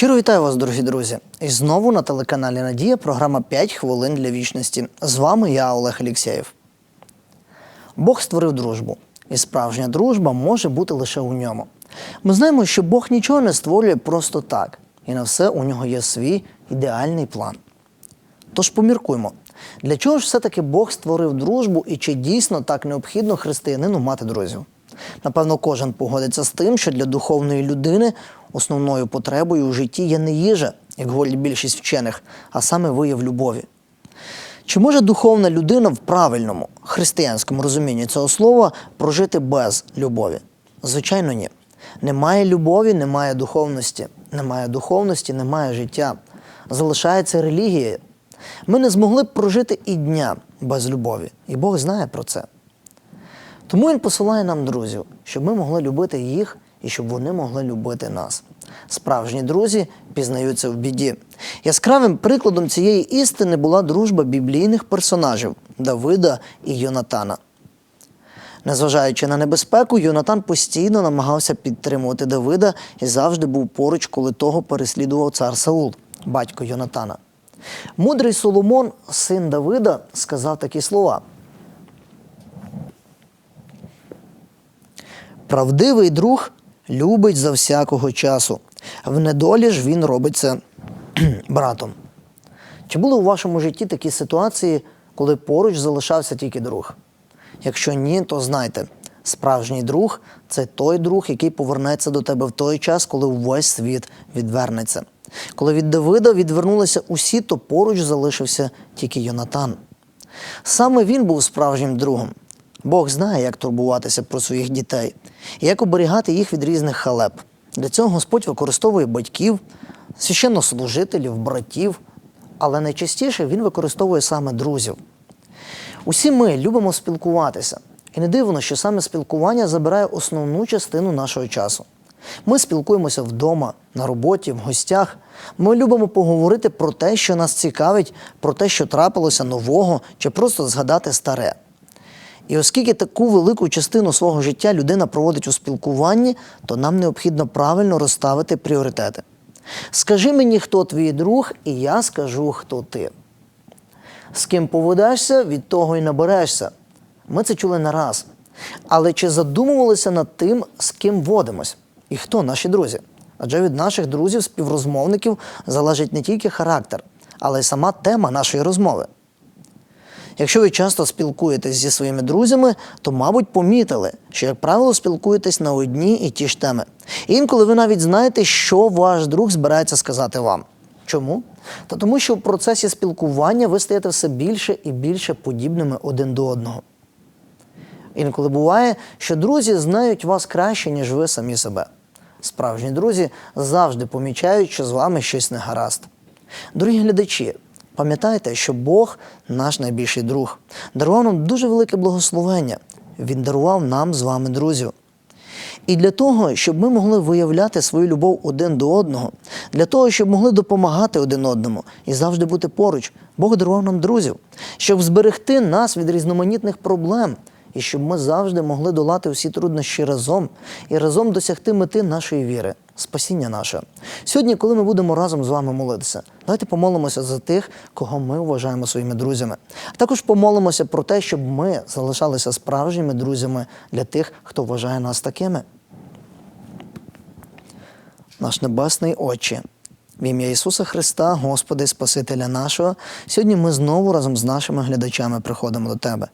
Щиро вітаю вас, дорогі друзі. І знову на телеканалі Надія програма «5 хвилин для вічності. З вами я, Олег Алєксєєв. Бог створив дружбу, і справжня дружба може бути лише у ньому. Ми знаємо, що Бог нічого не створює просто так, і на все у нього є свій ідеальний план. Тож поміркуймо, для чого ж все-таки Бог створив дружбу і чи дійсно так необхідно християнину мати друзів? Напевно, кожен погодиться з тим, що для духовної людини основною потребою у житті є не їжа, як говорять більшість вчених, а саме вияв любові. Чи може духовна людина в правильному християнському розумінні цього слова прожити без любові? Звичайно, ні. Немає любові, немає духовності. Немає духовності, немає життя. Залишається релігія. Ми не змогли б прожити і дня без любові. І Бог знає про це. Тому Він посилає нам друзів, щоб ми могли любити їх і щоб вони могли любити нас. Справжні друзі пізнаються в біді. Яскравим прикладом цієї істини була дружба біблійних персонажів Давида і Йонатана. Незважаючи на небезпеку, Йонатан постійно намагався підтримувати Давида і завжди був поруч, коли того переслідував цар Саул, батько Йонатана. Мудрий Соломон, син Давида, сказав такі слова. Правдивий друг любить за всякого часу. В недолі ж він робиться братом. Чи були у вашому житті такі ситуації, коли поруч залишався тільки друг? Якщо ні, то знайте, справжній друг це той друг, який повернеться до тебе в той час, коли увесь світ відвернеться. Коли від Давида відвернулися усі, то поруч залишився тільки Йонатан. Саме він був справжнім другом. Бог знає, як турбуватися про своїх дітей і як оберігати їх від різних халеп. Для цього Господь використовує батьків, священнослужителів, братів, але найчастіше він використовує саме друзів. Усі ми любимо спілкуватися, і не дивно, що саме спілкування забирає основну частину нашого часу. Ми спілкуємося вдома, на роботі, в гостях. Ми любимо поговорити про те, що нас цікавить, про те, що трапилося нового, чи просто згадати старе. І оскільки таку велику частину свого життя людина проводить у спілкуванні, то нам необхідно правильно розставити пріоритети. Скажи мені, хто твій друг, і я скажу, хто ти. З ким поведешся, від того і наберешся. Ми це чули не раз. Але чи задумувалися над тим, з ким водимось? І хто наші друзі? Адже від наших друзів, співрозмовників залежить не тільки характер, але й сама тема нашої розмови. Якщо ви часто спілкуєтесь зі своїми друзями, то, мабуть, помітили, що, як правило, спілкуєтесь на одні і ті ж теми. Інколи ви навіть знаєте, що ваш друг збирається сказати вам. Чому? Та тому, що в процесі спілкування ви стаєте все більше і більше подібними один до одного. Інколи буває, що друзі знають вас краще, ніж ви самі себе. Справжні друзі завжди помічають, що з вами щось не гаразд. Дорогі глядачі, пам'ятайте, що Бог наш найбільший друг, дарував нам дуже велике благословення. Він дарував нам з вами друзів. І для того, щоб ми могли виявляти свою любов один до одного, для того, щоб могли допомагати один одному і завжди бути поруч, Бог дарував нам друзів, щоб зберегти нас від різноманітних проблем, і щоб ми завжди могли долати всі труднощі разом і разом досягти мети нашої віри, спасіння нашого. Сьогодні, коли ми будемо разом з вами молитися, давайте помолимося за тих, кого ми вважаємо своїми друзями. А також помолимося про те, щоб ми залишалися справжніми друзями для тих, хто вважає нас такими. Наш Небесний Отче, в ім'я Ісуса Христа, Господи, Спасителя нашого, сьогодні ми знову разом з нашими глядачами приходимо до Тебе.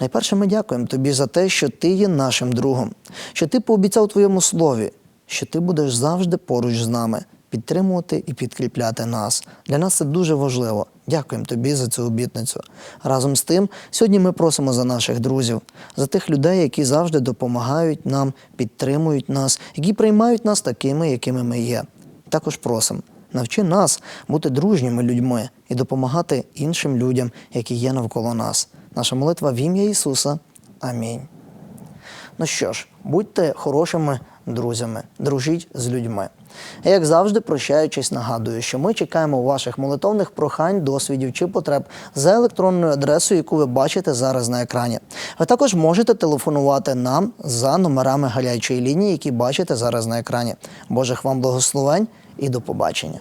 Найперше ми дякуємо Тобі за те, що Ти є нашим другом, що Ти пообіцяв Твоєму слові, що Ти будеш завжди поруч з нами, підтримувати і підкріпляти нас. Для нас це дуже важливо. Дякуємо Тобі за цю обітницю. Разом з тим, сьогодні ми просимо за наших друзів, за тих людей, які завжди допомагають нам, підтримують нас, які приймають нас такими, якими ми є. Також просимо. Навчи нас бути дружніми людьми і допомагати іншим людям, які є навколо нас. Наша молитва в ім'я Ісуса. Амінь. Ну що ж, будьте хорошими друзями, дружіть з людьми. Як завжди, прощаючись, нагадую, що ми чекаємо ваших молитовних прохань, досвідів чи потреб за електронною адресою, яку ви бачите зараз на екрані. Ви також можете телефонувати нам за номерами гарячої лінії, які бачите зараз на екрані. Божих вам благословень і до побачення.